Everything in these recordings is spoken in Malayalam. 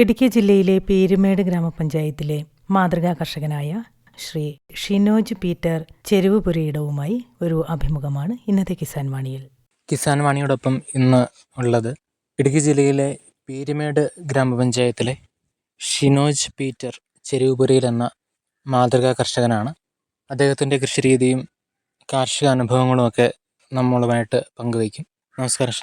ഇടുക്കി ജില്ലയിലെ പേരുമേട് ഗ്രാമപഞ്ചായത്തിലെ മാതൃകാ കർഷകനായ ശ്രീ ഷിനോജ് പീറ്റർ ചെരുവുപുരയിടവുമായി ഒരു അഭിമുഖമാണ് ഇന്നത്തെ കിസാൻ വാണിയിൽ. കിസാൻ വാണിയോടൊപ്പം ഇന്ന് ഉള്ളത് ഇടുക്കി ജില്ലയിലെ പേരുമേട് ഗ്രാമപഞ്ചായത്തിലെ ഷിനോജ് പീറ്റർ ചെരുവുപുരയിൽ എന്ന മാതൃകാ കർഷകനാണ്. അദ്ദേഹത്തിന്റെ കൃഷിരീതിയും കാർഷിക അനുഭവങ്ങളുമൊക്കെ നമ്മളുമായിട്ട് പങ്കുവയ്ക്കും. നമസ്കാരം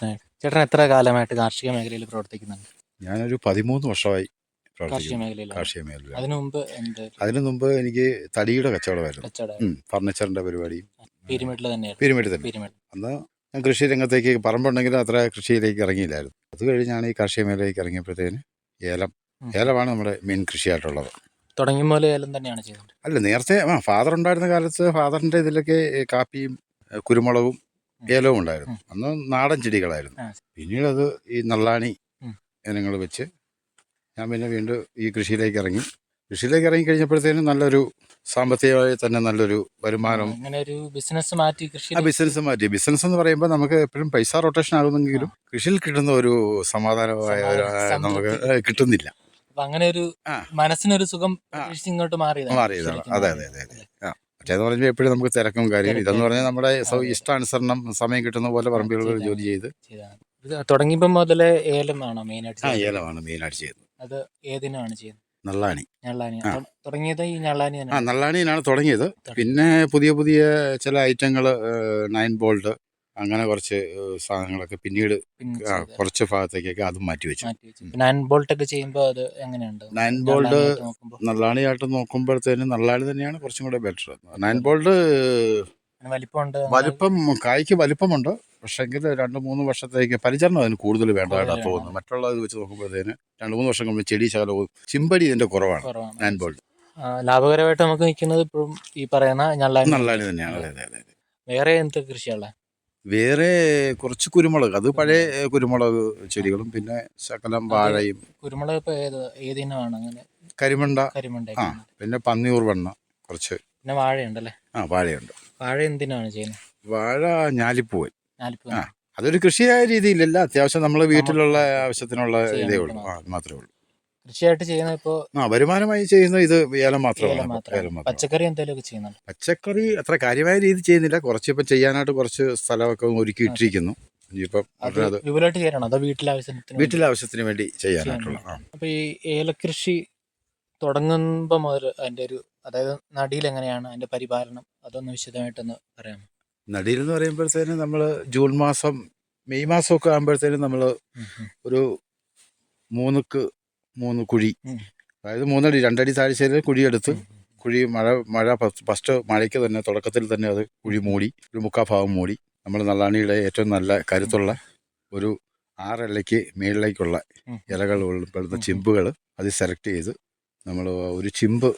ചേട്ടൻ എത്ര കാലമായിട്ട് കാർഷിക മേഖലയിൽ പ്രവർത്തിക്കുന്നുണ്ട്? ഞാനൊരു പതിമൂന്ന് വർഷമായി കാർഷിക പ്രവർത്തിക്കുന്നു മേഖലയിൽ കാർഷിക മേഖല അതിനു മുമ്പ് അതിനു മുമ്പ് എനിക്ക് തടിയുടെ കച്ചവടമായിരുന്നു. ഫർണിച്ചറിന്റെ പരിപാടി. പീരുമേട്ടിൽ തന്നെ. പീരുമേട് അന്ന് ഞാൻ കൃഷി രംഗത്തേക്ക് പറമ്പുണ്ടെങ്കിലും അത്ര കൃഷിയിലേക്ക് ഇറങ്ങിയില്ലായിരുന്നു. അത് കഴിഞ്ഞാണ് ഈ കാർഷിക മേഖലയിലേക്ക് ഇറങ്ങിയപ്പോഴത്തേന് ഏലം. ഏലമാണ് നമ്മുടെ മെയിൻ കൃഷിയായിട്ടുള്ളത്. തുടങ്ങിയ പോലെ ഏലം തന്നെയാണ് ചെയ്തത്. അല്ല നേരത്തെ ആ ഫാദർ ഉണ്ടായിരുന്ന കാലത്ത് ഫാദറിന്റെ ഇതിലൊക്കെ കാപ്പിയും കുരുമുളകും ഏലവും ഉണ്ടായിരുന്നു. അന്ന് നാടൻ ചെടികളായിരുന്നു. പിന്നീട് അത് ഈ നള്ളാണി. ഇനങ്ങൾ വെച്ച് ഞാൻ പിന്നെ വീണ്ടും ഈ കൃഷിയിലേക്ക് ഇറങ്ങി. കൃഷിയിലേക്ക് ഇറങ്ങി കഴിഞ്ഞപ്പോഴത്തേനും നല്ലൊരു സാമ്പത്തികമായി തന്നെ നല്ലൊരു വരുമാനം. അങ്ങനെ ഒരു ബിസിനസ് മാറ്റി കൃഷി ബിസിനസ് മാറ്റി. ബിസിനസ് എന്ന് പറയുമ്പോൾ നമുക്ക് എപ്പോഴും പൈസ റൊട്ടേഷൻ ആകുന്നെങ്കിലും കൃഷിയിൽ കിട്ടുന്ന ഒരു സമാധാനമായ നമുക്ക് കിട്ടുന്നില്ല. അങ്ങനെ ഒരു. മനസ്സിനൊരു സുഖം. ഇങ്ങോട്ട് മാറിയതാണ് മാറിയതാണ്. അതെ അതെ അതെ അതെ. മറ്റേന്ന് പറഞ്ഞാൽ എപ്പോഴും നമുക്ക് തിരക്കും കാര്യം. ഇതെന്ന് പറഞ്ഞാൽ നമ്മുടെ ഇഷ്ടാനുസരണം സമയം കിട്ടുന്ന പോലെ പറമ്പുകളിൽ ജോലി ചെയ്ത്. തുടങ്ങിയപ്പോൾ മുതലേ ഏലമാണോ മെയിനായിട്ട് ആ? ഏലമാണ് മെയിനായിട്ട് ചെയ്യുന്നത്. അത് ഏതിനാണ് ചെയ്യുന്നത്? നള്ളാണി. തൊ- തുടങ്ങിയത് ഈ ഞള്ളാനി ആ തന്നെ നള്ളാണിയിലാണ് തുടങ്ങിയത്. പിന്നെ പുതിയ പുതിയ ചില ഐറ്റങ്ങൾ നയൻ ബോൾട്ട് അങ്ങനെ കുറച്ച് സാധനങ്ങളൊക്കെ പിന്നീട്. കുറച്ച് ഭാഗത്തേക്കൊക്കെ അത് മാറ്റി വെച്ചു. നയൻ ബോൾട്ട് ചെയ്യുമ്പോൾ അത് എങ്ങനെയുണ്ട്? നയൻ ബോൾട്ട് നോക്കുമ്പോഴത്തേനും നള്ളാണി തന്നെയാണ് കുറച്ചും കൂടെ ബെറ്റർ നയൻ ബോൾട്ട് വലിപ്പമുണ്ട്. വലിപ്പം കായ്ക്ക് വലിപ്പമുണ്ട്. പക്ഷെങ്കിൽ രണ്ട് മൂന്ന് വർഷത്തേക്ക് പരിചരണം അതിന് കൂടുതൽ വേണ്ടതായിട്ടാണ് തോന്നുന്നു തോന്നുന്നത്. മറ്റുള്ളത് വെച്ച് നോക്കുമ്പോഴത്തേന് രണ്ട് മൂന്ന് വർഷം കഴിയുമ്പോൾ ചെടി ശകലവും ചിമ്പടി ഇതിന്റെ കുറവാണ്. നയൻ ബോൾട്ട് ലാഭകരമായിട്ട് നമുക്ക് നിൽക്കുന്നത് ഇപ്പോഴും ഈ പറയുന്ന ഞള്ളാനി തന്നെയാണ്. അതെ അതെ. വേറെ എന്ത് കൃഷിയുള്ള വേറെ കുറച്ച് കുരുമുളക് അത് പഴയ കുരുമുളക് ചെടികളും പിന്നെ ശകലം വാഴയും. കുരുമുളക് ഇപ്പൊ ഏത് ഏതിനമാണ് അങ്ങനെ? കരിമണ്ട. കരിമണ്ട ആ പിന്നെ പന്നിയൂർ വെണ്ണ കുറച്ച്. പിന്നെ വാഴയുണ്ടല്ലേ? ആ വാഴയുണ്ട്. വാഴ എന്തിനാണ് ചെയ്യുന്നത്? വാഴ ഞാലിപ്പൂവൻ. ഞാലിപ്പൂ ആ. അതൊരു കൃഷിയായ രീതിയിലല്ല അത്യാവശ്യം നമ്മൾ വീട്ടിലുള്ള ആവശ്യത്തിനുള്ള ഇതേ ഉള്ളൂ. ആ മാത്രമേ ഉള്ളൂ. കൃഷിയായിട്ട് ചെയ്യുന്ന ഇപ്പോ ആ വരുമാനമായി ചെയ്യുന്ന ഇത് ഏലം മാത്രമാണ്. പച്ചക്കറി എന്തെങ്കിലുമൊക്കെ ചെയ്യുന്നുണ്ട്. പച്ചക്കറി അത്ര കാര്യമായ രീതി ചെയ്യുന്നില്ല. കുറച്ച് ഇപ്പൊ ചെയ്യാനായിട്ട് കുറച്ച് സ്ഥലമൊക്കെ ഒരുക്കി ഇട്ടിരിക്കുന്നു. വിപുലമായിട്ട് ചെയ്യാനാണോ? അതോ വീട്ടിലാവശ്യത്തിന് വേണ്ടി? വീട്ടിലെ ആവശ്യത്തിന് വേണ്ടി ചെയ്യാനായിട്ടുള്ള അപ്പൊ ഈ ഏലകൃഷി തുടങ്ങുമ്പോൾ മുതൽ അതിന്റെ ഒരു അതായത് നടിയിൽ എങ്ങനെയാണ് അതിന്റെ പരിപാലനം? അതൊന്ന് വിശദമായിട്ടൊന്ന് പറയാമോ? നടിയിൽ എന്ന് പറയുമ്പോഴത്തേനും നമ്മൾ ജൂൺ മാസം മെയ് മാസം ഒക്കെ ആകുമ്പോഴത്തേനും നമ്മൾ ഒരു മൂന്നുക്ക് മൂന്ന് കുഴി അതായത് മൂന്നടി രണ്ടടി താഴ്ചയിൽ കുഴിയെടുത്ത് കുഴി മഴ മഴ ഫസ്റ്റ് മഴയ്ക്ക് തന്നെ തുടക്കത്തിൽ തന്നെ അത് കുഴി മൂടി ഒരു മുക്കാ ഭാഗം മൂടി നമ്മൾ നല്ലാണിയുടെ ഏറ്റവും നല്ല കരുത്തുള്ള ഒരു ആറിലയ്ക്ക് മേളിലേക്കുള്ള. ഇലകൾ ഉൾപ്പെടുന്ന. ചിമ്പുകൾ അത് സെലക്ട് ചെയ്ത് നമ്മൾ ഒരു ചിമ്പ്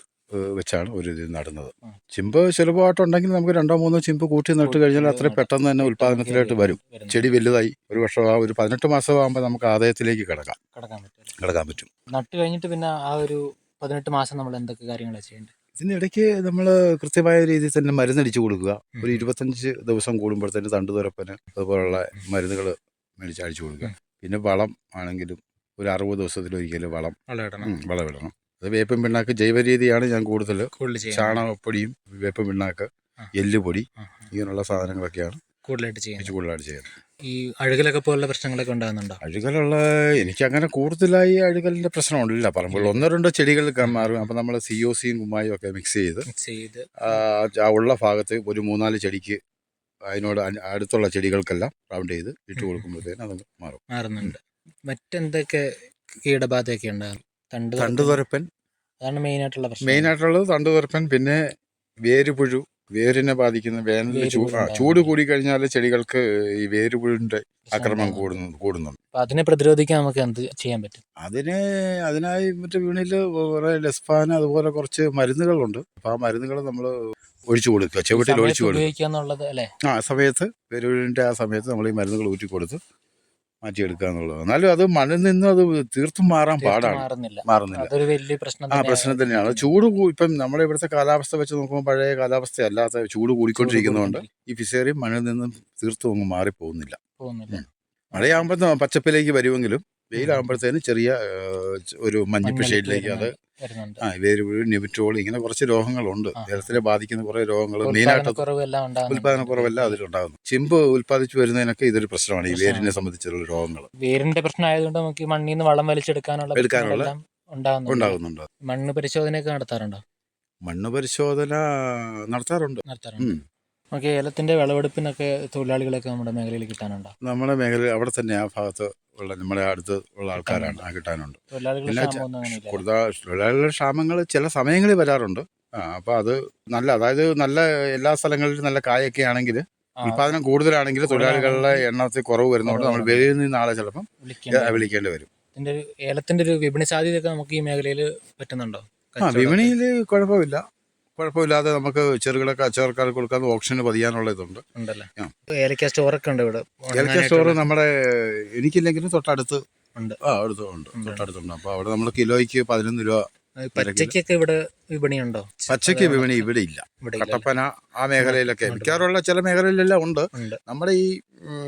വെച്ചാണ് ഒരു ഇത് നടുന്നത്. ചിമ്പ് സുലഭമായിട്ടുണ്ടെങ്കിൽ നമുക്ക് രണ്ടോ മൂന്നോ ചിമ്പ് കൂട്ടി നട്ട് കഴിഞ്ഞാൽ അത്ര പെട്ടെന്ന് തന്നെ ഉൽപാദനത്തിലായിട്ട് വരും. ചെടി വലുതായി. ഒരു വർഷം ആ ഒരു പതിനെട്ട് മാസമാകുമ്പോൾ നമുക്ക് ആദായത്തിലേക്ക് കിടക്കാം. കടക്കാൻ പറ്റും നട്ട് കഴിഞ്ഞിട്ട് പിന്നെ ആ ഒരു പതിനെട്ട് മാസം നമ്മൾ എന്തൊക്കെ കാര്യങ്ങളാണ് ചെയ്യേണ്ടത്? ഇതിനിടയ്ക്ക് നമ്മൾ കൃത്യമായ രീതിയിൽ തന്നെ മരുന്നടിച്ചു കൊടുക്കുക. ഒരു ഇരുപത്തഞ്ച് ദിവസം കൂടുമ്പോഴത്തേന് തണ്ടുതുരപ്പന് അതുപോലുള്ള മരുന്നുകൾ മേടിച്ച് അടിച്ചു കൊടുക്കുക. പിന്നെ വളം ആണെങ്കിലും ഒരു അറുപത് ദിവസത്തിലൊരിക്കലും വളം വളമിടണം. അത് വേപ്പൻ പിണ്ണാക്ക് ജൈവ രീതിയാണ് ഞാൻ കൂടുതൽ ചാണകപ്പൊടിയും വേപ്പൻ പിണ്ണാക്ക് എല്ലുപൊടി. ഇങ്ങനെയുള്ള സാധനങ്ങളൊക്കെയാണ് കൂടുതലായിട്ട് ചെയ്യുന്നത്. വെച്ച് കൂടുതലായിട്ട് ചെയ്യുന്നത്. ഈ അഴുകലൊക്കെ പോലുള്ള പ്രശ്നങ്ങളൊക്കെ ഉണ്ടാകുന്നുണ്ടോ? അഴുകലുള്ള എനിക്ക് അങ്ങനെ കൂടുതലായി അഴുകലിന്റെ പ്രശ്നമുണ്ടില്ല പറമ്പിൽ ഒന്നോ രണ്ടോ ചെടികൾ മാറും. അപ്പം നമ്മൾ സി ഒ സിയും കുമ്മായും ഒക്കെ മിക്സ് ചെയ്ത് മിക്സ് ചെയ്ത്. ഉള്ള ഭാഗത്ത് ഒരു മൂന്നാൽ ചെടിക്ക് അതിനോട് അടുത്തുള്ള ചെടികൾക്കെല്ലാം റൗണ്ട് ചെയ്ത് ഇട്ട് കൊടുക്കുമ്പോഴത്തേനും അത് മാറും. മാറുന്നുണ്ട്. മറ്റെന്തൊക്കെ കീടബാധയൊക്കെ ഉണ്ടാകും തണ്ട് തണ്ട് തുരപ്പൻ. തുരപ്പൻ അതാണ് മെയിൻ ആയിട്ടുള്ള പ്രശ്നം. മെയിൻ ആയിട്ടുള്ളത് തണ്ട് തുരപ്പൻ പിന്നെ വേരുപുഴു. വേരിനെ ബാധിക്കുന്ന വേനലിൽ ചൂട് കൂടി കഴിഞ്ഞാൽ ചെടികൾക്ക് ഈ വേരുപുഴുവിന്റെ ആക്രമണം കൂടുന്നു കൂടുന്നുണ്ട്. അതിനെ പ്രതിരോധിക്കാൻ നമുക്ക് എന്ത് ചെയ്യാൻ പറ്റും? അതിന് അതിനായി മറ്റു വീണിൽ കുറേ ലെസ്പാൻ അതുപോലെ കുറച്ച് മരുന്നുകളുണ്ട്. അപ്പൊ ആ മരുന്നുകൾ നമ്മൾ ഒഴിച്ചു കൊടുക്കുക. ചുവട്ടിൽ ഒഴിച്ചു കൊടുക്കുക. ആ സമയത്ത് വേരുപുഴുവിന്റെ ആ സമയത്ത് നമ്മൾ ഈ മരുന്നുകൾ ഊറ്റി കൊടുത്ത് മാറ്റിയെടുക്കുക എന്നുള്ളത്. എന്നാലും അത് മണ്ണിൽ നിന്ന് അത് തീർത്തും മാറാൻ പാടാണ്. മാറുന്നില്ല. അതൊരു വലിയ പ്രശ്നം ആ. പ്രശ്നം തന്നെയാണ്. ചൂട് ഇപ്പം നമ്മുടെ ഇവിടുത്തെ കാലാവസ്ഥ വെച്ച് നോക്കുമ്പോൾ പഴയ കാലാവസ്ഥ അല്ലാത്ത ചൂട് കൂടിക്കൊണ്ടിരിക്കുന്നതുകൊണ്ട് ഈ ഫിസേറിയം മണ്ണിൽ നിന്നും തീർത്തും അങ്ങ് മാറി പോകുന്നില്ല. മഴയാകുമ്പോൾ പച്ചപ്പിലേക്ക് വരുമെങ്കിലും വെയിലാകുമ്പോഴത്തേനും ചെറിയ ഒരു മഞ്ഞപ്പ് ഷെയ്ഡിലേക്ക് അത് ആ വേര് നെബിറ്റോൾ ഇങ്ങനെ കുറച്ച് രോഗങ്ങളുണ്ട്. ജലത്തിലെ ബാധിക്കുന്ന കുറേ രോഗങ്ങൾ മെയിനായിട്ട് ഉൽപാദന കുറവെല്ലാം അതിലുണ്ടാകുന്നു. ചിമ്പ് ഉൽപ്പാദിച്ചു വരുന്നതിനൊക്കെ ഇതൊരു പ്രശ്നമാണ് ഈ വേരിനെ സംബന്ധിച്ചുള്ള രോഗങ്ങൾ. വേരിന്റെ പ്രശ്നം ആയതുകൊണ്ട് നമുക്ക് ഈ മണ്ണിൽ നിന്ന് വളം വലിച്ചെടുക്കാനുള്ള എടുക്കാനുള്ള ഉണ്ടാകുന്നുണ്ട്. മണ്ണ് പരിശോധനയൊക്കെ നടത്താറുണ്ടോ? മണ്ണ് പരിശോധന നടത്താറുണ്ട്. നടത്താറുണ്ട്. ഉം. നമുക്ക് ഏലത്തിന്റെ വിളവെടുപ്പിനൊക്കെ തൊഴിലാളികളൊക്കെ നമ്മുടെ മേഖലയിൽ കിട്ടാനുണ്ട്? നമ്മുടെ മേഖല അവിടെ തന്നെ ആ ഭാഗത്ത് ഉള്ള നമ്മുടെ അടുത്ത് ഉള്ള ആൾക്കാരാണ് ആ കിട്ടാനുണ്ട്. തൊഴിലാളികളുടെ ക്ഷാമങ്ങൾ ചില സമയങ്ങളിൽ വരാറുണ്ട്. ആ അപ്പോൾ അത് നല്ല അതായത് നല്ല എല്ലാ സ്ഥലങ്ങളിലും നല്ല കായൊക്കെ ആണെങ്കിൽ ഉൽപാദനം കൂടുതലാണെങ്കിൽ തൊഴിലാളികളുടെ എണ്ണത്തിൽ കുറവ് വരുന്നതുകൊണ്ട് നമ്മൾ വെളിയിൽ നിന്ന് ആളെ ചിലപ്പം വിളിക്കേണ്ട വിളിക്കേണ്ടി വരും. ഏലത്തിന്റെ ഒരു വിപണി സാധ്യതയൊക്കെ നമുക്ക് ഈ മേഖലയിൽ പറ്റുന്നുണ്ടോ? ആ? വിപണിയിൽ കുഴപ്പമില്ല. കുഴപ്പമില്ലാതെ നമുക്ക് ചെറുകിട കച്ചവടക്കാർക്ക് കൊടുക്കാൻ ഓപ്ഷന് പതിയാനുള്ള ഇതുണ്ട്. ഏലക്ക സ്റ്റോറൊക്കെ ഉണ്ട് ഇവിടെ. ഏലക്ക സ്റ്റോർ നമ്മുടെ എനിക്കില്ലെങ്കിലും തൊട്ടടുത്ത് ഉണ്ട്. ആ അടുത്ത് ഉണ്ട്. തൊട്ടടുത്തുണ്ട്. അപ്പോൾ അവിടെ നമ്മൾ കിലോയ്ക്ക് പതിനൊന്ന് രൂപ പച്ചക്കൊക്കെ ഇവിടെ വിപണിയുണ്ടോ? പച്ചക്ക് വിപണി ഇവിടെ ഇല്ല. കട്ടപ്പന ആ മേഖലയിലൊക്കെ മിക്കാറുള്ള മിക്കവാറുള്ള ചില മേഖലയിലെല്ലാം ഉണ്ട്. നമ്മുടെ ഈ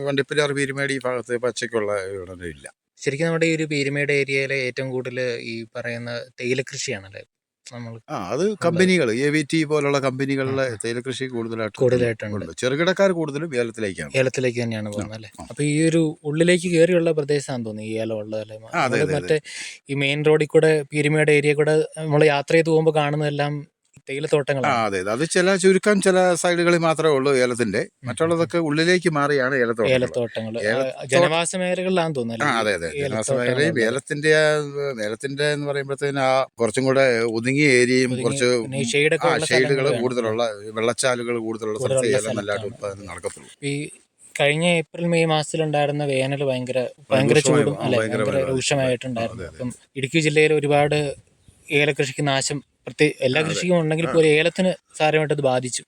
വണ്ടിപ്പിലാർ പീരുമേടി ഭാഗത്ത് പച്ചക്കുള്ള ഇവിടെ ഇല്ല. ശരിക്കും നമ്മുടെ ഈ ഒരു പീരുമേട് ഏരിയയിലെ ഏറ്റവും കൂടുതൽ ഈ പറയുന്ന തേയില കൃഷിയാണല്ലേ? ആ അത് കമ്പനികൾ എ വി ടി പോലുള്ള കമ്പനികളിലെ തേയില കൃഷി കൂടുതലായിട്ട് കൂടുതലായിട്ടുണ്ട്. ചെറുകിടക്കാർ കൂടുതലും ഏലത്തിലേക്കാണ്. ഏലത്തിലേക്ക് തന്നെയാണ് പോകുന്നത് അല്ലേ. അപ്പൊ ഈ ഒരു ഉള്ളിലേക്ക് കയറിയുള്ള പ്രദേശമാണെന്ന് തോന്നുന്നു ഈ ഏലം ഉള്ളത് മറ്റേ ഈ മെയിൻ റോഡിൽ കൂടെ പീരുമേട് ഏരിയ കൂടെ നമ്മൾ യാത്ര ചെയ്ത് പോകുമ്പോൾ കാണുന്നതെല്ലാം ആ തേയിലത്തോട്ടങ്ങളാണ് അതെ. അതെ. ചില ചുരുക്കം ചില സൈഡുകളിൽ മാത്രമേ ഉള്ളൂ ഏലത്തിന്റെ മറ്റുള്ളതൊക്കെ ഉള്ളിലേക്ക് മാറിയാണ് ഏലത്തോട്ടം ഏലത്തോട്ടങ്ങൾ. ഏലത്തോട്ട- ജനവാസ മേഖലകളിലാണെന്ന് തോന്നുന്നു അതെ അതെ. ജനവാസ മേഖലയും ഏലത്തിന്റെ ഏലത്തിന്റെ എന്ന് പറയുമ്പോഴത്തേന് ആ കുറച്ചും കൂടെ ഒതുങ്ങിയ ഏരിയയും കുറച്ച് ഷെയ്ഡുകൾ കൂടുതലുള്ള വെള്ളച്ചാലുകൾ കൂടുതലുള്ള സ്ഥലത്ത് ഏലം നല്ലതായിട്ട്. ഉത്പാദനം നടക്കത്തുള്ളൂ. ഈ കഴിഞ്ഞ ഏപ്രിൽ മെയ് മാസത്തിലുണ്ടായിരുന്ന വേനൽ ഭയങ്കര ഭയങ്കര ചൂടും അല്ലെ? ഭയങ്കര രൂക്ഷമായിട്ടുണ്ടായിരുന്നു. അപ്പം ഇടുക്കി ജില്ലയിൽ ഒരുപാട് ഏലകൃഷിക്ക് നാശം പ്രത്യേക എല്ലാ. കൃഷിക്കും ഉണ്ടെങ്കിൽ പോലും ഏലത്തിന് സാരമായിട്ട് അത് ബാധിച്ചു.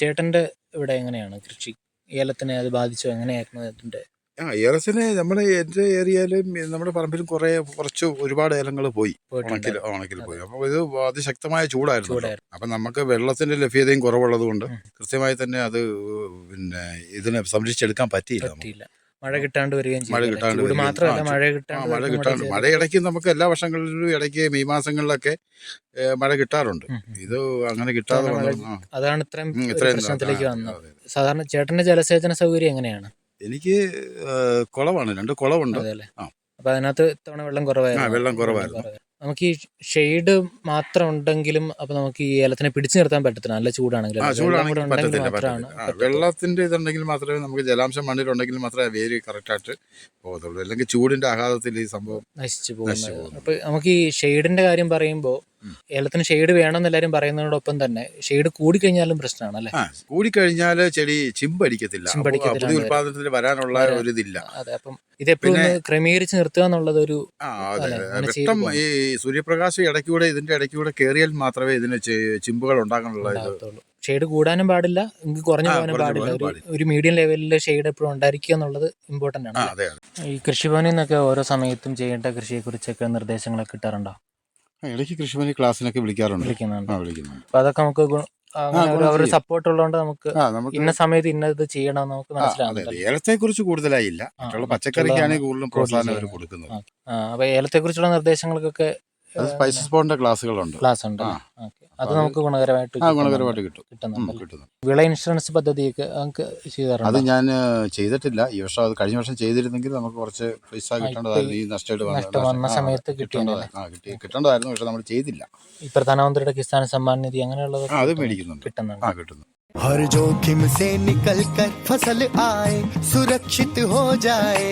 ചേട്ടന്റെ ഇവിടെ എങ്ങനെയാണ് കൃഷി? ഏലത്തിനെ അത് ബാധിച്ചു? എങ്ങനെയായിരുന്നു അതിന്റെ ആ ഏലത്തിന് നമ്മുടെ എന്റെ ഏരിയയിലും നമ്മുടെ പറമ്പിലും കുറെ കുറച്ച് ഒരുപാട് ഏലങ്ങൾ പോയി. ഉണക്കിൽ ഉണക്കിൽ പോയി. അപ്പോൾ ഇത് അതിശക്തമായ ചൂടായിരുന്നു. അപ്പം നമുക്ക് വെള്ളത്തിന്റെ ലഭ്യതയും കുറവുള്ളത് കൊണ്ട് കൃത്യമായി തന്നെ അത് പിന്നെ ഇതിനെ സംരക്ഷിച്ചെടുക്കാൻ. പറ്റിയില്ല. മഴ കിട്ടാണ്ട് വരികയും മഴ കിട്ടാണ്ട് ചൂട് വരികയും- മാത്രമല്ല ആ, മഴ ആ കിട്ടാണ്ട്. മഴ ഇടയ്ക്ക് നമുക്ക് എല്ലാ വർഷങ്ങളിലും ഇടയ്ക്ക് മെയ് മാസങ്ങളിലൊക്കെ ഏ, മഴ കിട്ടാറുണ്ട്. ഉം. ഇത് അങ്ങനെ കിട്ടാതെ ഇത്തവണ വന്നത് ആ, അതാണ് ഇത്രയും ഉം, ഒരു ഇത്രയും പ്രശ്നത്തിലേക്ക് ആ, വന്നത്. അതെ. സാധാരണ ചേട്ടന്റെ ജലസേചന സൗകര്യം എങ്ങനെയാണ്? എനിക്ക് ഏ, കുളമാണ് രണ്ട് കുളമുണ്ട് അതെ അല്ലേ? ആ. അപ്പൊ അതിനകത്ത് ഇത്തവണ വെള്ളം കുറവായിരുന്നു. ആ, വെള്ളം കുറവായിരുന്നു. നമുക്ക് ഈ ഷെയ്ഡ് മാത്രം ഉണ്ടെങ്കിലും അപ്പൊ നമുക്ക് ഈ ഏലത്തിനെ പിടിച്ചു നിർത്താൻ പറ്റത്തില്ല. നല്ല ചൂടാണെങ്കിൽ. വെള്ളത്തിന്റെ ഇതുണ്ടെങ്കിൽ മാത്രമേ നമുക്ക് ജലാംശം മണ്ണിലുണ്ടെങ്കിൽ മാത്രമേ വേര് കറക്റ്റായിട്ട് പോകത്തുള്ളൂ. അല്ലെങ്കിൽ ചൂടിന്റെ ആഘാതത്തിൽ ഈ സംഭവം നശിച്ചു പോകും അപ്പൊ നമുക്ക് ഈ ഷെയ്ഡിന്റെ കാര്യം പറയുമ്പോൾ. ഏലത്തിന് ഷെയ്ഡ് വേണമെന്ന് എല്ലാവരും പറയുന്നതിനോടൊപ്പം തന്നെ ഷെയ്ഡ് കൂടിക്കഴിഞ്ഞാലും പ്രശ്നമാണ് അല്ലെ കൂടിക്കഴിഞ്ഞാൽ ചെടി ചിമ്പടിക്കത്തില്ല പുതിയ ഉത്പാദനത്തിന് വരാനുള്ള ഒരു ഇതില്ല അതെ അപ്പം ഇതെപ്പോഴും എപ്പോഴും ക്രമീകരിച്ച് നിർത്തുക എന്നുള്ളത് ഒരു വെട്ടം. ഈ സൂര്യപ്രകാശം ഇടയ്ക്കൂടെ ഇതിന്റെ ഇടയ്ക്കൂടെ കയറിയാൽ മാത്രമേ ഇതിന് ചിമ്പുകൾ ഉണ്ടാകാനുള്ള ഷെയ്ഡ് കൂടാനും പാടില്ല എനിക്ക് കുറഞ്ഞു പോകാനും പാടില്ല. ഒരു മീഡിയം ലെവലിൽ ഷെയ്ഡ് എപ്പോഴും ഉണ്ടായിരിക്കുക എന്നുള്ളത് ഇമ്പോർട്ടന്റ് ആണ്. ഈ കൃഷിഭവനിൽ നിന്നൊക്കെ ഓരോ സമയത്തും ചെയ്യേണ്ട കൃഷിയെ കുറിച്ചൊക്കെ നിർദ്ദേശങ്ങളൊക്കെ കിട്ടാറുണ്ടോ? ഇടയ്ക്ക് കൃഷിഭവനി ക്ലാസ്സിനൊക്കെ വിളിക്കാറുണ്ട്. വിളിക്കുന്നുണ്ട്. ആ വിളിക്കുന്നുണ്ട്. അപ്പൊ അതൊക്കെ നമുക്ക് ഗുണം- അങ്ങനെ ആ, ഒരു- അവരുടെ ചെയ്യും. സപ്പോർട്ട് ഉള്ളതുകൊണ്ട് നമുക്ക് ആ നമുക്ക് ഇന്ന സമയത്ത് ഇന്നത് ചെയ്യണം എന്ന് നമുക്ക് ആ, അതെ മനസ്സിലാവുന്നുണ്ട് ഏലത്തെ കുറിച്ച് കൂടുതലായില്ല മറ്റുള്ള മറ്റുള്ളതാണ് പച്ചക്കറിക്കാണ് കൂടുതലും പ്രോത്സാഹനം അവർ കൊടുക്കുന്നത്. ആ, അപ്പൊ ഏലത്തെ കുറിച്ചുള്ള നിർദ്ദേശങ്ങൾക്കൊക്കെ സ്പൈസസ് ബോണ്ടിന്റെ ക്ലാസ്സുകളുണ്ട് ക്ലാസ് ഉണ്ട് ആ. ഓക്കെ അത് നമുക്ക് ഗുണകരമായിട്ട് ആ കിട്ടുന്നുണ്ട്. ഗുണകരമായിട്ട് കിട്ടും ഉം, കിട്ടുന്നുണ്ടല്ലോ കിട്ടുന്നു വിള ഇൻഷുറൻസ് പദ്ധതിയൊക്കെ നമുക്ക് അത് ചെയ്യാറുണ്ട് ഞാൻ ചെയ്തിട്ടില്ല ഈ വർഷം അത് കഴിഞ്ഞ വർഷം ചെയ്തിരുന്നെങ്കിൽ നമുക്ക് കുറച്ച് പൈസ കിട്ടേണ്ടതായിരുന്നു ഈ നഷ്ടമായിട്ട് വന്ന- നഷ്ടം വന്ന ആ, സമയത്ത് കിട്ടേണ്ടതാ- ആ കിട്ടി കിട്ടേണ്ടതായിരുന്നു പക്ഷെ നമ്മൾ ചെയ്തില്ല ഈ പ്രധാനമന്ത്രിയുടെ കിസാൻ സമ്മാൻ നിധി അങ്ങനെയുള്ളത് ആ, അത് മേടിക്കുന്നുണ്ട് കിട്ടുന്നുണ്ട് ആ കിട്ടുന്നു हर जोखिम से निकल कर फसल आए सुरक्षित हो जाए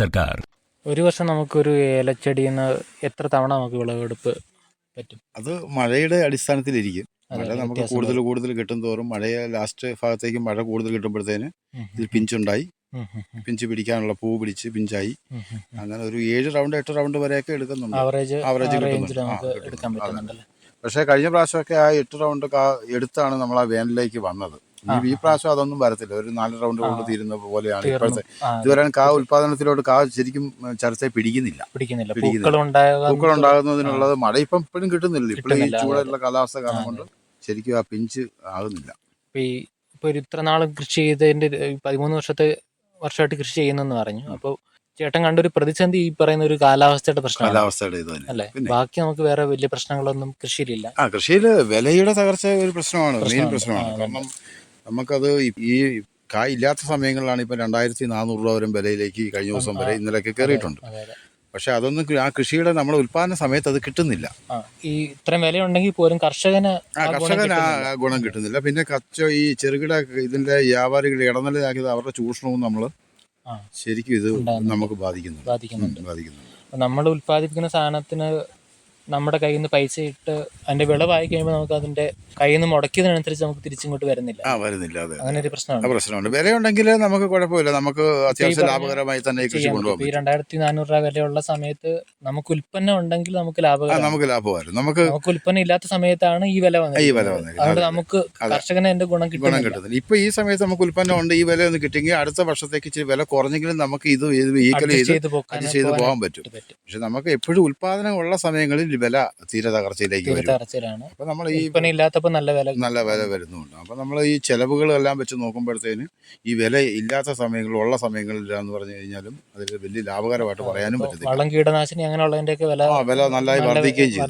സർക്കാർ. ഒരു വർഷം നമുക്കൊരു ഒരു നിന്ന് എത്ര തവണ നമുക്ക് വിളവെടുപ്പ് പറ്റും? അത് മഴയുടെ അടിസ്ഥാനത്തിലിരിക്കും. മഴ നമുക്ക് കൂടുതൽ കൂടുതൽ കിട്ടും തോറും മഴയെ ലാസ്റ്റ് ഭാഗത്തേക്ക് മഴ കൂടുതൽ കിട്ടുമ്പോഴത്തേന് ഇതിൽ പിഞ്ചുണ്ടായി. പിഞ്ച് പിടിക്കാനുള്ള പൂ പിടിച്ച് പിഞ്ചായി. അങ്ങനെ ഒരു ഏഴ് റൗണ്ട് എട്ട് റൗണ്ട് വരെയൊക്കെ എടുക്കുന്നുണ്ട്. ആവറേജ് ആവറേജ് പക്ഷേ കഴിഞ്ഞ പ്രാവശ്യമൊക്കെ ആ എട്ട് റൗണ്ട് എടുത്താണ് നമ്മൾ ആ വേനലിലേക്ക് വന്നത്. ഈ ഈ പ്രാവശ്യം അതൊന്നും വരത്തില്ല. ഒരു നാല് റൗണ്ട് കൊണ്ട് തീരുന്ന പോലെയാണ്. ഇപ്പോഴത്തെ. ഇതുവരെ കാ ഉൽപാദനത്തിലോട്ട് കാ ശരിക്കും ചർച്ച പിടിക്കുന്നില്ല. പിടിക്കുന്നില്ല. പൂക്കൾ ഉണ്ടാകുന്നതിനുള്ളത് മഴ ഇപ്പം ഇപ്പോഴും കിട്ടുന്നില്ല. ഇപ്പോഴും ഈ ചൂടുള്ള കാലാവസ്ഥ കാരണം കൊണ്ട് ശരിക്കും ആ പിഞ്ച് ആകുന്നില്ല. ഇപ്പൊ ഈ ഇപ്പൊ ഒരു ഇത്ര നാൾ കൃഷി ചെയ്തതിന്റെ പതിമൂന്ന് വർഷത്തെ വർഷമായിട്ട് കൃഷി ചെയ്യുന്നെന്ന് പറഞ്ഞു. അപ്പോൾ ചേട്ടൻ കണ്ടൊരു പ്രതിസന്ധി ഈ പറയുന്ന ഒരു കാലാവസ്ഥയുടെ പ്രശ്നം കാലാവസ്ഥയുടെ ഇത് അല്ലേ? ബാക്കി നമുക്ക് വേറെ വലിയ പ്രശ്നങ്ങളൊന്നും കൃഷിയിലില്ല. ആ കൃഷിയിൽ വിലയുടെ തകർച്ച ഒരു പ്രശ്നമാണ്. മെയിൻ പ്രശ്നമാണ്. പ്രശ്നമാണ് കാരണം നമുക്കത് ഈ- കായ് ഇല്ലാത്ത സമയങ്ങളിലാണ് ഇപ്പം രണ്ടായിരത്തി നാനൂറ് രൂപ വരെ വിലയിലേക്ക് കഴിഞ്ഞ ദിവസം വരെ ഇന്നലെയൊക്കെ കയറിയിട്ടുണ്ട്. പക്ഷെ അതൊന്നും ആ കൃഷിയുടെ നമ്മുടെ ഉൽപ്പാദന സമയത്ത് അത് കിട്ടുന്നില്ല. ഈ ഇത്രയും വില ഉണ്ടെങ്കിൽ പോലും കർഷകന് ആ കർഷകന് ആ കിട്ടുന്നില്ല. ഗുണം കിട്ടുന്നില്ല. പിന്നെ കച്ച ഈ ചെറുകിട ഇതിന്റെ വ്യാപാരികൾ ഇടനിലയാക്കിയത് അവരുടെ ചൂഷണവും നമ്മൾ ശരിക്കും ഇത്. നമുക്ക് ബാധിക്കുന്നുണ്ട്. ബാധിക്കുന്നുണ്ട്. ബാധിക്കുന്നുണ്ട്. നമ്മൾ ഉൽപ്പാദിപ്പിക്കുന്ന സാധനത്തിന് നമ്മുടെ കയ്യിൽ നിന്ന് പൈസ ഇട്ട് അതിന്റെ വിളവായി കഴിയുമ്പോൾ നമുക്ക് അതിന്റെ കയ്യിൽ നിന്ന് മുടക്കിയതിനനുസരിച്ച് നമുക്ക് തിരിച്ചിങ്ങോട്ട് വരുന്നില്ല. ആ വരുന്നില്ല അതെ. അങ്ങനെ ഒരു പ്രശ്നമാണ് പ്രശ്നമുണ്ട്. വിലയുണ്ടെങ്കിൽ നമുക്ക് കുഴപ്പമില്ല. നമുക്ക് അത്യാവശ്യം ലാഭകരമായി തന്നെ ഈ കൃഷി ചെയ്യാൻ കൊണ്ടുപോകാൻ ഈ രണ്ടായിരത്തി നാനൂറ് രൂപ വിലയുള്ള സമയത്ത് നമുക്ക് ഉൽപ്പന്നം ഉണ്ടെങ്കിൽ നമുക്ക് ലാഭകരം. നമുക്ക് ലാഭമായിരുന്നു. നമുക്ക് നമുക്ക് ഉൽപ്പന്നം ഇല്ലാത്ത സമയത്താണ് ഈ വില വന്നത്. ഈ വില വന്നത്. അതുകൊണ്ട് നമുക്ക്. കർഷകന് എന്റെ ഗുണം ഗുണം കിട്ടുന്നില്ല. കിട്ടുന്നില്ല ഇപ്പൊ ഈ സമയത്ത് നമുക്ക് ഉൽപ്പന്നം ഉണ്ട് ഈ വില ഒന്ന് കിട്ടിയെങ്കിൽ അടുത്ത വർഷത്തേക്ക് ഇച്ചിരി വില കുറഞ്ഞെങ്കിലും നമുക്ക് ഇത് ഈക്വൽ ചെയ്ത് ചെയ്ത് പോകാൻ പറ്റും. പറ്റും. പക്ഷെ നമുക്ക് എപ്പോഴും ഉൽപാദനം ഉള്ള സമയങ്ങളിൽ വില തീരെ തകർച്ചയിലേക്ക് വരും. തറച്ചിലാണ് അപ്പൊ നമ്മൾ ഈ ഉൽപ്പന്നം ഇല്ലാത്തപ്പോ നല്ല വില നല്ല വില വരുന്നുണ്ട്. അപ്പൊ നമ്മൾ ഈ ചെലവുകളെല്ലാം വെച്ച് നോക്കുമ്പോഴത്തേന് ഈ വില ഇല്ലാത്ത സമയങ്ങളിൽ ഉള്ള സമയങ്ങളിലാന്ന് പറഞ്ഞു കഴിഞ്ഞാലും അതിൽ വലിയ ലാഭകരമായിട്ട് പറയാനും പറ്റത്തില്ല. വളം കീടനാശിനി അങ്ങനെയുള്ളതിന്റെ ഒക്കെ വില ആ വില നന്നായി നല്ല വർദ്ധിക്കുകയും ചെയ്യും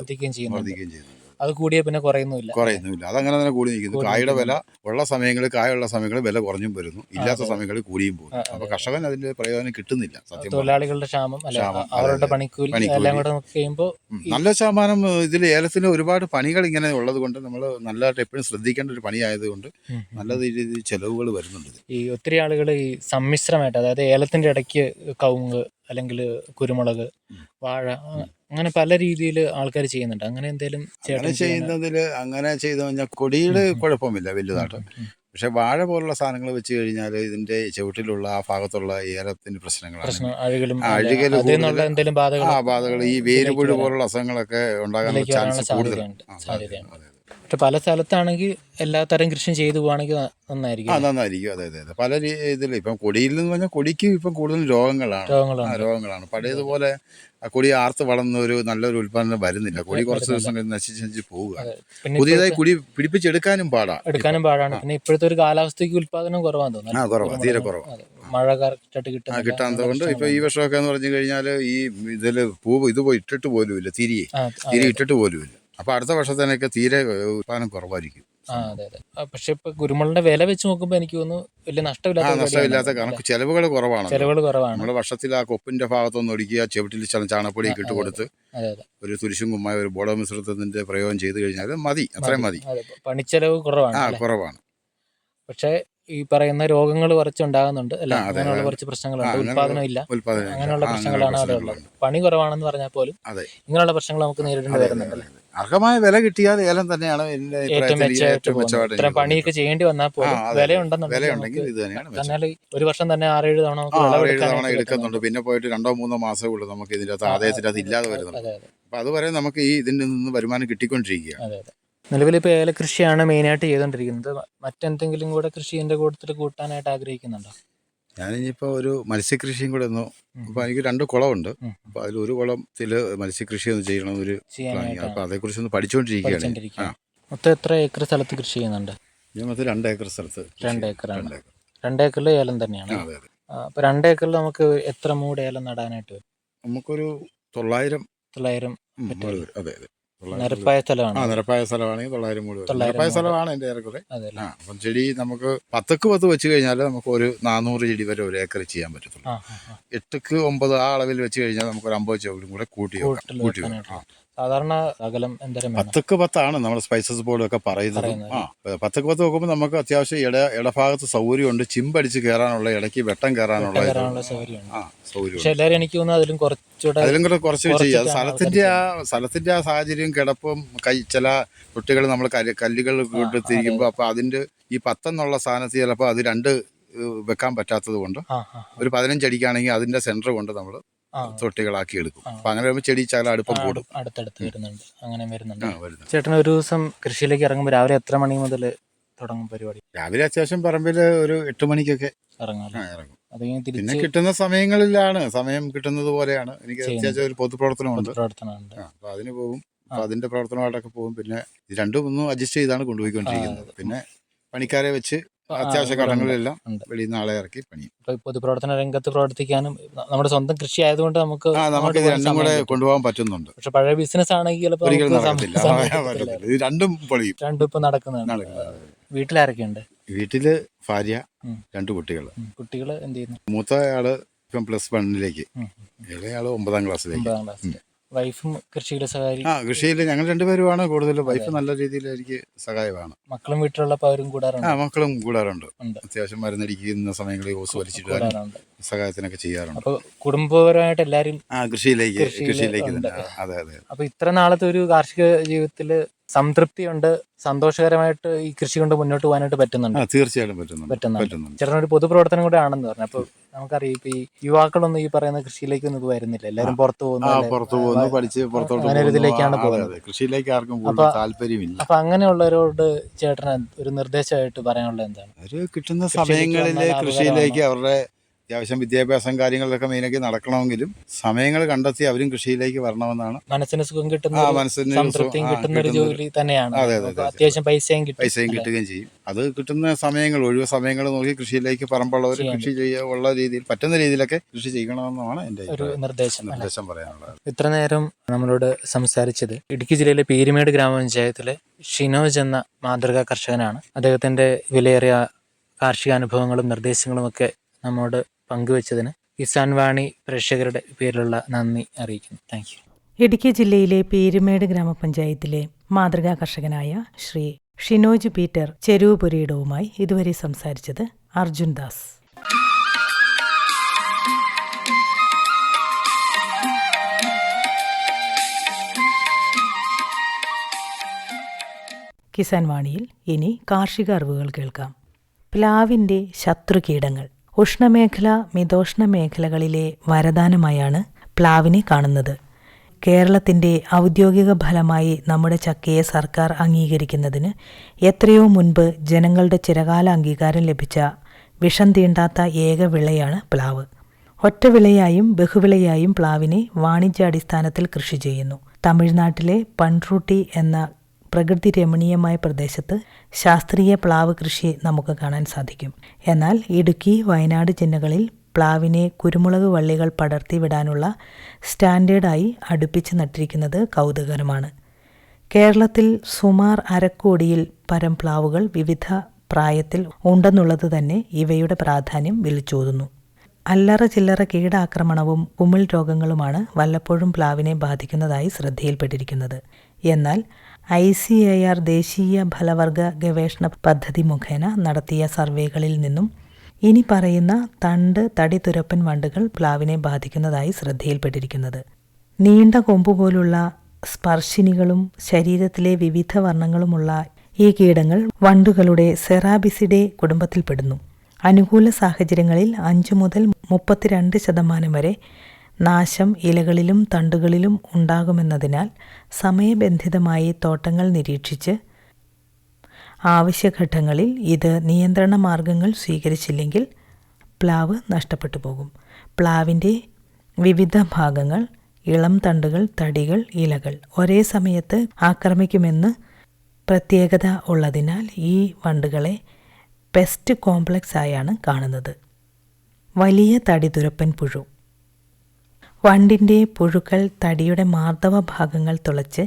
വർദ്ധിക്കുകയും ചെയ്യുന്നുണ്ട്. അത് കൂടിയ പിന്നെ കുറയുന്നില്ല കുറയുന്നില്ല അതങ്ങനെ തന്നെ കൂടി നിൽക്കുന്നു. കായുടെ വില. ഉള്ള സമയങ്ങളിൽ കായുള്ള സമയങ്ങളിൽ വില കുറഞ്ഞും വരുന്നു. ഇല്ലാത്ത സമയങ്ങളിൽ കൂടിയും പോകും അപ്പൊ കർഷകൻ അതിന്റെ പ്രയോജനം കിട്ടുന്നില്ല സത്യം തൊഴിലാളികളുടെ ക്ഷാമം അവരുടെ. പണിക്കൂലി. എല്ലാം കൂടെ കഴിയുമ്പോൾ നല്ല ശതമാനം ഇതിൽ ഏലത്തിന് ഒരുപാട് പണികൾ ഇങ്ങനെ ഉള്ളത് കൊണ്ട് നമ്മൾ നല്ലതായിട്ട് എപ്പോഴും ശ്രദ്ധിക്കേണ്ട ഒരു പണിയായതുകൊണ്ട് നല്ല രീതിയിൽ ചെലവുകൾ വരുന്നുണ്ട് ഈ ഒത്തിരി ആളുകൾ ഈ സമ്മിശ്രമായിട്ട് അതായത് ഏലത്തിന്റെ ഇടയ്ക്ക് കവുങ്ങ് അല്ലെങ്കിൽ കുരുമുളക് വാഴ അങ്ങനെ പല രീതിയിൽ ആൾക്കാർ ചെയ്യുന്നുണ്ട്. അങ്ങനെ എന്തെങ്കിലും അങ്ങനെ ചെയ്യുന്നതിൽ അങ്ങനെ ചെയ്തു കഴിഞ്ഞാൽ കൊടിയുടെ കുഴപ്പമില്ല വലുതായിട്ട്. പക്ഷെ വാഴ പോലുള്ള സാധനങ്ങൾ വെച്ച് കഴിഞ്ഞാൽ ഇതിന്റെ ചുവട്ടിലുള്ള ആ ഭാഗത്തുള്ള ഏലത്തിന്റെ പ്രശ്നങ്ങളാണ്. പ്രശ്നം അഴുകലും ആ, ബാധകൾ ഈ വേരുപുഴു പോലുള്ള അസുഖങ്ങളൊക്കെ ഉണ്ടാകാനുള്ള ചാൻസ് വരാനുള്ള പക്ഷെ പല സ്ഥലത്താണെങ്കിൽ എല്ലാ തരം കൃഷിയും ചെയ്തു പോവാണെങ്കിൽ നന്നായിരിക്കും ആ നന്നായിരിക്കും. അതെ അതെ അതെ. പല ഇതിൽ ഇപ്പം കൊടിയിൽ എന്ന് പറഞ്ഞാൽ കൊടിക്ക് ഇപ്പം കൂടുതലും രോഗങ്ങളാണ്. ആ, രോഗങ്ങളാണ്. പഴയതുപോലെ ആ കൊടി ആർത്ത് വളർന്ന ഒരു നല്ലൊരു ഉൽപ്പാദനം വരുന്നില്ല. കൊടി കുറച്ച് ദിവസം കഴിഞ്ഞ് നശിച്ച് നശിച്ച് പോവുക. പിന്നെ പുതിയതായി കുടി പിടിപ്പിച്ചെടുക്കാനും പാടാ. എടുക്കാനും പാടാണ്. പിന്നെ ഇപ്പോഴത്തെ ഒരു കാലാവസ്ഥയ്ക്ക് ഉൽപാദനം കുറവാന്ന് ആ തോന്നുന്നു കുറവാ തീരെ കുറവാ. അതെ. മഴ കറക്റ്റായിട്ട് ആ കിട്ടുന്നില്ല. കിട്ടാത്തത് കൊണ്ട് ഇപ്പൊ ഈ വർഷമൊക്കെ എന്ന് പറഞ്ഞു കഴിഞ്ഞാൽ ഈ ഇതിൽ പൂവ് ഇത് പോയി ഇട്ടിട്ട് പോലുമില്ല. തിരിയെ. ആ, തിരി ഇട്ടിട്ട് ഇട്ടിട്ട് പോലുമില്ല. അപ്പൊ അടുത്ത വർഷത്തേനൊക്കെ തീരെ ഉത്പാദനം കുറവായിരിക്കും. പക്ഷെ ഇപ്പൊ കുരുമുളകിന്റെ വില വെച്ച് നോക്കുമ്പോ എനിക്ക് തോന്നുന്നു വലിയ നഷ്ടമില്ലാത്ത നഷ്ടമില്ലാത്ത കാരണം കണക്ക് ചെലവുകൾ കുറവാണ് ചെലവുകൾ കുറവാണ്. നമ്മുടെ വർഷത്തിൽ ആ കൊപ്പിന്റെ ഭാഗത്തൊന്ന് ഒടിക്കുക ചെവിട്ടിൽ ചാണപ്പൊടി ഇട്ട് കൊടുത്ത് ഒരു തുരിശും കുമ്മായ ഒരു ബോളോ മിശ്രിതത്തിന്റെ പ്രയോഗം ചെയ്തു കഴിഞ്ഞാൽ മതി അത്രയും മതി പണിച്ചെലവ് കുറവാണ് കുറവാണ്. പക്ഷേ ഈ പറയുന്ന രോഗങ്ങൾ കുറച്ച് ഉണ്ടാകുന്നുണ്ട് അല്ല അങ്ങനെയുള്ള കുറച്ച് പ്രശ്നങ്ങളുണ്ട്. ഉത്പാദനം ഇല്ല അങ്ങനെയുള്ള പ്രശ്നങ്ങളാണ് അവിടെ ഉള്ളത് പണി കുറവാണെന്ന് പറഞ്ഞാൽ പോലും അതെ. ഇങ്ങനെയുള്ള പ്രശ്നങ്ങൾ നമുക്ക് നേരിടേണ്ടി വരുന്നുണ്ട് വരുന്നുണ്ടല്ലേ അർഹമായ വില കിട്ടിയാൽ ഏലം തന്നെയാണ് ഇത്രയും പണിയൊക്കെ ചെയ്യേണ്ടി വന്നാൽ പോലും വില എന്നാൽ ഒരു വർഷം തന്നെ ആറേഴ് തവണ ആറ് ഏഴ് വിളവെടുക്കാനായിട്ട് തവണ എടുക്കുന്നുണ്ട്. പിന്നെ പോയിട്ട് രണ്ടോ മൂന്നോ മാസമേ ഉള്ളൂ നമുക്ക് ഇതിന്റെ അകത്ത് ആദായത്തിന്റെ അത് ഇല്ലാതെ വരുന്നുണ്ട് അപ്പോൾ അതുവരെ നമുക്ക് ഈ ഇതിൽ നിന്ന് വരുമാനം കിട്ടിക്കൊണ്ടിരിക്കുകയാണ്. ഇപ്പോൾ ഏലകൃഷിയാണ് മെയിനായിട്ട് ചെയ്തുകൊണ്ടിരിക്കുന്നത് മറ്റെന്തെങ്കിലും കൂടെ കൃഷി എന്റെ കൂട്ടത്തിൽ കൂട്ടാനായിട്ട് ആഗ്രഹിക്കുന്നുണ്ടോ? ഞാനിപ്പോൾ ഒരു മത്സ്യകൃഷിയും കൂടെ ഒന്ന് അപ്പോൾ എനിക്ക് രണ്ട് കുളമുണ്ട്. അപ്പോൾ അതിൽ ഒരു കുളത്തിൽ മത്സ്യകൃഷി ഒന്ന് ചെയ്യണം ഒരു അപ്പോൾ അതേക്കുറിച്ച് ഒന്ന് പഠിച്ചുകൊണ്ടിരിക്കുകയാണ് മൊത്തം എത്ര ഏക്കർ സ്ഥലത്ത് കൃഷി ചെയ്യുന്നുണ്ട്? ഞാൻ മൊത്തം രണ്ട് ഏക്കർ സ്ഥലത്ത് രണ്ട് ചെയ്യും. ഏക്കറാണ് രണ്ട് ഏക്കർ. രണ്ട് ഏക്കറിൽ ഏലം തന്നെയാണ്. അപ്പോൾ രണ്ട് ഏക്കറിൽ നമുക്ക് എത്ര മൂട് ഏലം നടാനായിട്ട് നമുക്കൊരു തൊള്ളായിരം തൊള്ളായിരം. അതെ അതെ. നിരപ്പായ ആ സ്ഥലമാണ്. നിരപ്പായ സ്ഥലമാണെങ്കിൽ തൊള്ളായിരം മൂട്. നിരപ്പായ സ്ഥലമാണ് എന്റെ ഏറെക്കുറെ. ആ അപ്പം ചെടി നമുക്ക് പത്തക്ക് പത്ത് വെച്ച് കഴിഞ്ഞാൽ നമുക്ക് ഒരു നാനൂറ് ചെടി വരെ ഒരു ഏക്കർ ചെയ്യാൻ പറ്റത്തുള്ളൂ. എട്ടക്ക് ഒമ്പത് ആ അളവിൽ വെച്ച് കഴിഞ്ഞാൽ നമുക്ക് ഒരു അമ്പത് ചെവിടും കൂടെ കൂട്ടി വെക്കാം. കൂട്ടി വെക്കാം. സാധാരണ അകലം എന്തരം പത്തക്ക് പത്താണ് നമ്മുടെ സ്പൈസസ് ബോർഡൊക്കെ ഒക്കെ പറയുന്നത്. ആ പത്തക്ക് പത്ത് നോക്കുമ്പോൾ നമുക്ക് അത്യാവശ്യം ഇട ഇടഭാഗത്ത് സൗകര്യമുണ്ട്. ചിമ്പടിച്ച് കയറാനുള്ള ഇടയ്ക്ക് വെട്ടം കയറാനുള്ള പക്ഷെ എല്ലാവരും എനിക്ക് തോന്നുന്നു അതിലും കുറച്ചുകൂടെ അതിലും കൂടെ കുറച്ച് ചെയ്യാം. സ്ഥലത്തിന്റെ ആ സ്ഥലത്തിന്റെ ആ സാഹചര്യം കിടപ്പും കൈ ചില കുട്ടികൾ നമ്മൾ കല്ല് കല്ലുകൾ കൊണ്ടെത്തിരിക്കുമ്പോൾ അപ്പൊ അതിന്റെ ഈ പത്തെന്നുള്ള സ്ഥാനത്ത് ചിലപ്പോൾ അത് രണ്ട് വെക്കാൻ പറ്റാത്തത് കൊണ്ട് ഒരു പതിനഞ്ചടിക്കാണെങ്കിൽ അതിന്റെ സെന്റർ കൊണ്ട് നമ്മൾ തൊട്ടികളാക്കി എടുക്കും. അപ്പൊ അങ്ങനെ വരുമ്പോൾ ചെടി ചാല അടുപ്പം കൂടും. അടുത്തടുത്ത് വരുന്നുണ്ട്. അങ്ങനെ വരുന്നുണ്ട്. ചേട്ടൻ ഒരു ദിവസം കൃഷിയിലേക്ക് ഇറങ്ങുമ്പോൾ രാവിലെ എത്ര മണി മുതൽ തുടങ്ങും പരിപാടി? രാവിലെ അത്യാവശ്യം പറമ്പിൽ ഒരു എട്ട് മണിക്കൊക്കെ ഇറങ്ങാം പിന്നെ കിട്ടുന്ന സമയങ്ങളിലാണ്. സമയം കിട്ടുന്നത് പോലെയാണ്. എനിക്ക്. അത്യാവശ്യം ഒരു പൊതുപ്രവർത്തനമുണ്ട്. പ്രവർത്തനമുണ്ട് അപ്പൊ അതിന് പോകും. അപ്പൊ അതിന്റെ പ്രവർത്തനമായിട്ടൊക്കെ പോകും. പിന്നെ രണ്ടും ഒന്നും അഡ്ജസ്റ്റ് ചെയ്താണ് കൊണ്ടുപോയിക്കൊണ്ടിരിക്കുന്നത്. പിന്നെ പണിക്കാരെ വെച്ച് അത്യാവശ്യ ഉണ്ട്. വെളിയിൽ നിന്ന് ആളെ ഇറക്കി പണി പൊതുപ്രവർത്തന രംഗത്ത് പ്രവർത്തിക്കാനും നമ്മുടെ സ്വന്തം കൃഷി ആയതുകൊണ്ട് നമുക്ക് നമുക്ക് ഇത് രണ്ടും കൂടെ കൊണ്ടുപോകാൻ പറ്റുന്നുണ്ട്. പക്ഷെ പഴയ ബിസിനസ് ആണെങ്കിൽ ഒരിക്കലും നടക്കത്തില്ല. ഇത് രണ്ടും പൊളിയും. രണ്ടും ഇപ്പൊ നടക്കുന്നുണ്ട്. വീട്ടിലാരൊക്കെയുണ്ട്? വീട്ടിൽ ഭാര്യ രണ്ടു കുട്ടികൾ കുട്ടികൾ എന്ത് ചെയ്യുന്നു? മൂത്തയാൾ ഇപ്പം പ്ലസ് വണ്ണിലേക്ക്. ഇളയാൾ ഒമ്പതാം ക്ലാസ്സിലേക്ക് വൈഫും കൃഷിയുടെ സഹായി ആ കൃഷിയിൽ ഞങ്ങൾ രണ്ടുപേരുമാണ്. കൂടുതൽ വൈഫ് നല്ല രീതിയിൽ എനിക്ക് സഹായമാണ്. മക്കളും വീട്ടിലുള്ളപ്പോൾ അവരും ആ കൂടാറുണ്ട് മക്കളും കൂടാറുണ്ട്. അത്യാവശ്യം മരുന്നടിക്കുന്ന സമയങ്ങളിൽ ഓസ് വലിച്ചിട്ട് സഹായത്തിനൊക്കെ ചെയ്യാറുണ്ട്. അപ്പൊ കുടുംബപരമായിട്ട് എല്ലാരും ആ കൃഷിയിലേക്ക് കൃഷിയിൽ കൃഷിയിലേക്ക്. അതെ അതെ. അപ്പൊ ഇത്ര നാളത്തെ ഒരു കാർഷിക ജീവിതത്തിൽ സംതൃപ്തിയുണ്ട് സന്തോഷകരമായിട്ട് ഈ കൃഷി കൊണ്ട് മുന്നോട്ട് പോകാനായിട്ട് പറ്റുന്നുണ്ട്. തീർച്ചയായിട്ടും പറ്റുന്നുണ്ട്. പറ്റുന്നുണ്ട്. ചേട്ടൻ ഒരു പൊതുപ്രവർത്തനം കൂടെ ആണെന്ന് പറഞ്ഞു. അപ്പൊ നമുക്കറിയാം ഇപ്പൊ ഈ യുവാക്കളൊന്നും ഈ പറയുന്ന കൃഷിയിലേക്കൊന്നും ഒന്നും വരുന്നില്ല. എല്ലാരും പുറത്തു പോകുന്നു അല്ലേ? പുറത്തു പോകുന്നു പഠിച്ച് പുറത്തോട്ട് ഇതിലേക്കാണ് പോകുന്നത്. കൃഷിയിലേക്ക് ആർക്കും താല്പര്യമില്ല. അപ്പൊ അങ്ങനെയുള്ളവരോട് ചേട്ടന് ഒരു നിർദ്ദേശമായിട്ട് പറയാനുള്ളത് എന്താണ്? കിട്ടുന്ന സമയങ്ങളിലെ സമയങ്ങളിൽ കൃഷിയിലേക്ക് അവരുടെ അത്യാവശ്യം വിദ്യാഭ്യാസം കാര്യങ്ങളിലൊക്കെ മെയിനൊക്കെ നടക്കണമെങ്കിലും സമയങ്ങൾ കണ്ടെത്തി അവരും കൃഷിയിലേക്ക് വരണമെന്നാണ്. മനസ്സിന് സുഖം കിട്ടുന്ന മനസ്സിന് സംതൃപ്തിയും കിട്ടുന്ന ഒരു ജോലി തന്നെയാണ്. അതെ, അതെ. അത്യാവശ്യം പൈസയും കിട്ടും പൈസയും കിട്ടുകയും ചെയ്യും. അത് കിട്ടുന്ന സമയങ്ങൾ ഒഴിവ് സമയങ്ങൾ നോക്കി കൃഷിയിലേക്ക് പറമ്പുള്ളവർ കൃഷി ചെയ്യാനുള്ള രീതിയിൽ പറ്റുന്ന രീതിയിലൊക്കെ കൃഷി ചെയ്യണമെന്നാണ് എന്റെ ഒരു. നിർദ്ദേശം നിർദ്ദേശം പറയാനുള്ളത്. ഇത്ര നേരം നമ്മളോട് സംസാരിച്ചത് ഇടുക്കി ജില്ലയിലെ പീരുമേട് ഗ്രാമപഞ്ചായത്തിലെ ഷിനോജ് എന്ന മാതൃകാ കർഷകനാണ്. അദ്ദേഹത്തിന്റെ വിലയേറിയ കാർഷിക അനുഭവങ്ങളും നിർദ്ദേശങ്ങളും ഒക്കെ നമ്മോട് പങ്കുവച്ചതിന് കിസാൻ വാണി പ്രേക്ഷകരുടെ പേരിലുള്ള നന്ദി അറിയിക്കുന്നു. താങ്ക് ഇടുക്കി ജില്ലയിലെ പേരുമേട് ഗ്രാമപഞ്ചായത്തിലെ മാതൃകാ കർഷകനായ ശ്രീ ഷിനോജ് പീറ്റർ ചെരുവുപുരയിടവുമായി ഇതുവരെ സംസാരിച്ചത് അർജുൻ ദാസ്. കിസാൻ വാണിയിൽ ഇനി കാർഷിക അറിവുകൾ കേൾക്കാം. പ്ലാവിന്റെ ശത്രുകീടങ്ങൾ. ഉഷ്ണമേഖല മിതോഷ്ണ മേഖലകളിലെ വരദാനമായാണ് പ്ലാവിനെ കാണുന്നത്. കേരളത്തിന്റെ ഔദ്യോഗിക ഫലമായി നമ്മുടെ ചക്കയെ സർക്കാർ അംഗീകരിക്കുന്നതിന് എത്രയോ മുൻപ് ജനങ്ങളുടെ ചിരകാല അംഗീകാരം ലഭിച്ച വിഷം തീണ്ടാത്ത ഏക വിളയാണ് പ്ലാവ്. ഒറ്റ വിളയായും ബഹുവിളയായും പ്ലാവിനെ വാണിജ്യാടിസ്ഥാനത്തിൽ കൃഷി ചെയ്യുന്നു. തമിഴ്നാട്ടിലെ പൺറൂട്ടി എന്ന പ്രകൃതി രമണീയമായ പ്രദേശത്ത് ശാസ്ത്രീയ പ്ലാവ് കൃഷി നമുക്ക് കാണാൻ സാധിക്കും. എന്നാൽ ഇടുക്കി വയനാട് ജില്ലകളിൽ പ്ലാവിനെ കുരുമുളക് വള്ളികൾ പടർത്തി വിടാനുള്ള സ്റ്റാൻഡേർഡായി അടുപ്പിച്ച് നട്ടിരിക്കുന്നത് കൗതുകരമാണ് കേരളത്തിൽ സുമാർ അരക്കോടിയിൽ പരം പ്ലാവുകൾ വിവിധ പ്രായത്തിൽ ഉണ്ടെന്നുള്ളത് തന്നെ ഇവയുടെ പ്രാധാന്യം വിളിച്ചോതുന്നു. അല്ലറ ചില്ലറ കീടാക്രമണവും കുമിൾ രോഗങ്ങളുമാണ് വല്ലപ്പോഴും പ്ലാവിനെ ബാധിക്കുന്നതായി ശ്രദ്ധയിൽപ്പെട്ടിരിക്കുന്നത്. എന്നാൽ ഐ സി ഐ ആർ ദേശീയ ഫലവർഗ ഗവേഷണ പദ്ധതി മുഖേന നടത്തിയ സർവേകളിൽ നിന്നും ഇനി പറയുന്ന തണ്ട് തടി തുരപ്പൻ വണ്ടുകൾ പ്ലാവിനെ ബാധിക്കുന്നതായി ശ്രദ്ധയിൽപ്പെട്ടിരിക്കുന്നത്. നീണ്ട കൊമ്പുപോലുള്ള സ്പർശിനികളും ശരീരത്തിലെ വിവിധ വർണങ്ങളുമുള്ള ഈ കീടങ്ങൾ വണ്ടുകളുടെ സെറാബിസിഡെ കുടുംബത്തിൽപ്പെടുന്നു. അനുകൂല സാഹചര്യങ്ങളിൽ അഞ്ചു മുതൽ മുപ്പത്തിരണ്ട് ശതമാനം വരെ നാശം ഇലകളിലും തണ്ടുകളിലും ഉണ്ടാകുമെന്നതിനാൽ സമയബന്ധിതമായി തോട്ടങ്ങൾ നിരീക്ഷിച്ച് ആവശ്യഘട്ടങ്ങളിൽ ഇത് നിയന്ത്രണ മാർഗങ്ങൾ സ്വീകരിച്ചില്ലെങ്കിൽ പ്ലാവ് നഷ്ടപ്പെട്ടു പോകും. പ്ലാവിന്റെ വിവിധ ഭാഗങ്ങൾ ഇളം തണ്ടുകൾ തടികൾ ഇലകൾ ഒരേ സമയത്ത് ആക്രമിക്കുമെന്ന് പ്രത്യേകത ഉള്ളതിനാൽ ഈ വണ്ടുകളെ പെസ്റ്റ് കോംപ്ലക്സ് ആയാണ് കാണുന്നത്. വലിയ തടിതുരപ്പൻ പുഴു. വണ്ടിന്റെ പുഴുക്കൾ തടിയുടെ മാർദ്ദവ ഭാഗങ്ങൾ തുളച്ച്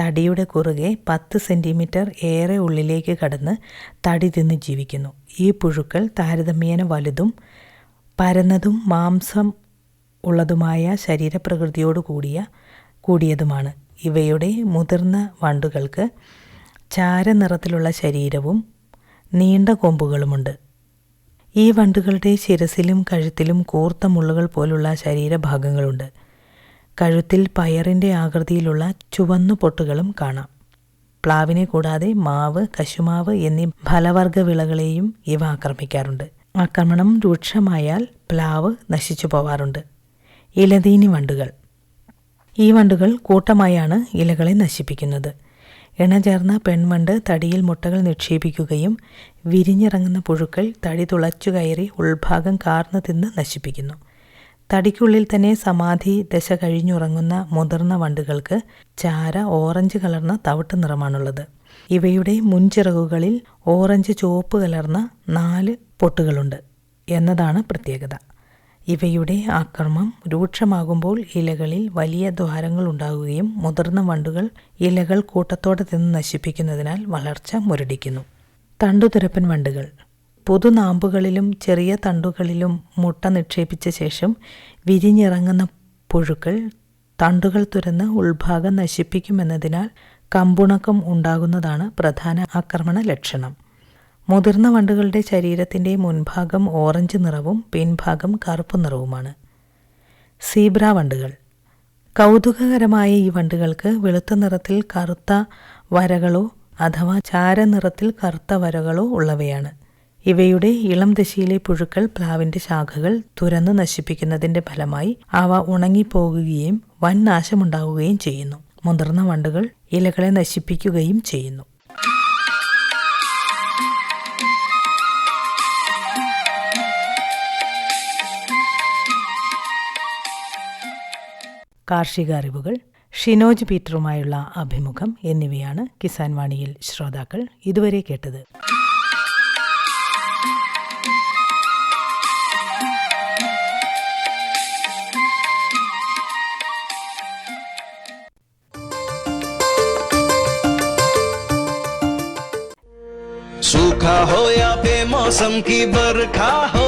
തടിയുടെ കുറുകെ പത്ത് സെന്റിമീറ്റർ ഏറെ ഉള്ളിലേക്ക് കടന്ന് തടി തിന്ന് ജീവിക്കുന്നു. ഈ പുഴുക്കൾ താരതമ്യേന വലുതും പരന്നതും മാംസം ഉള്ളതുമായ ശരീരപ്രകൃതിയോട് കൂടിയ കൂടിയതുമാണ്. ഇവയുടെ മുതിർന്ന വണ്ടുകൾക്ക് ചാരനിറത്തിലുള്ള ശരീരവും നീണ്ട കൊമ്പുകളുമുണ്ട്. ഈ വണ്ടുകളുടെ ശിരസിലും കഴുത്തിലും കൂർത്ത മുള്ളുകൾ പോലുള്ള ശരീരഭാഗങ്ങളുണ്ട്. കഴുത്തിൽ പയറിന്റെ ആകൃതിയിലുള്ള ചുവന്നു പൊട്ടുകളും കാണാം. പ്ലാവിനെ കൂടാതെ മാവ് കശുമാവ് എന്നീ ഫലവർഗ വിളകളെയും ഇവ ആക്രമിക്കാറുണ്ട്. ആക്രമണം രൂക്ഷമായാൽ പ്ലാവ് നശിച്ചു പോവാറുണ്ട്. ഇലതീനി വണ്ടുകൾ. ഈ വണ്ടുകൾ കൂട്ടമായാണ് ഇലകളെ നശിപ്പിക്കുന്നത്. ഇണചേർന്ന പെൺവണ്ട് തടിയിൽ മുട്ടകൾ നിക്ഷേപിക്കുകയും വിരിഞ്ഞിറങ്ങുന്ന പുഴുക്കൾ തടി തുളച്ചു കയറി ഉൾഭാഗം കാർന്നു തിന്ന് നശിപ്പിക്കുന്നു. തടിക്കുള്ളിൽ തന്നെ സമാധി ദശ കഴിഞ്ഞുറങ്ങുന്ന മുതിർന്ന വണ്ടുകൾക്ക് ചാര ഓറഞ്ച് കലർന്ന തവിട്ട് നിറമാണുള്ളത്. ഇവയുടെ മുൻചിറകുകളിൽ ഓറഞ്ച് ചുവപ്പ് കലർന്ന നാല് പൊട്ടുകളുണ്ട് എന്നതാണ് പ്രത്യേകത. ഇവയുടെ ആക്രമം രൂക്ഷമാകുമ്പോൾ ഇലകളിൽ വലിയ ദ്വാരങ്ങൾ ഉണ്ടാകുകയും മുതിർന്ന വണ്ടുകൾ ഇലകൾ കൂട്ടത്തോടെ തിന്ന് നശിപ്പിക്കുന്നതിനാൽ വളർച്ച മുരടിക്കുന്നു. തണ്ടുതുരപ്പൻ വണ്ടുകൾ. പുതുനാമ്പുകളിലും ചെറിയ തണ്ടുകളിലും മുട്ട നിക്ഷേപിച്ച ശേഷം വിരിഞ്ഞിറങ്ങുന്ന പുഴുക്കൾ തണ്ടുകൾ തുരന്ന് ഉൾഭാഗം നശിപ്പിക്കുമെന്നതിനാൽ കമ്പുണക്കം ഉണ്ടാകുന്നതാണ് പ്രധാന ആക്രമണ ലക്ഷണം. മുതിർന്ന വണ്ടുകളുടെ ശരീരത്തിന്റെ മുൻഭാഗം ഓറഞ്ച് നിറവും പിൻഭാഗം കറുപ്പ് നിറവുമാണ്. സീബ്ര വണ്ടുകൾ. കൗതുകകരമായ ഈ വണ്ടുകൾക്ക് വെളുത്ത നിറത്തിൽ കറുത്ത വരകളോ അഥവാ ചാരനിറത്തിൽ കറുത്ത വരകളോ ഉള്ളവയാണ്. ഇവയുടെ ഇളം ദശയിലെ പുഴുക്കൾ പ്ലാവിന്റെ ശാഖകൾ തുരന്ന് നശിപ്പിക്കുന്നതിന്റെ ഫലമായി അവ ഉണങ്ങിപ്പോകുകയും വൻ നാശമുണ്ടാവുകയും ചെയ്യുന്നു. മുതിർന്ന വണ്ടുകൾ ഇലകളെ നശിപ്പിക്കുകയും ചെയ്യുന്നു. കാർഷിക അറിവുകൾ ഷിനോജ് പീറ്ററുമായുള്ള അഭിമുഖം എന്നിവയാണ് കിസാൻ വാണിയിൽ ശ്രോതാക്കൾ ഇതുവരെ കേട്ടത് सूखा हो या बेमौसम की बरखा हो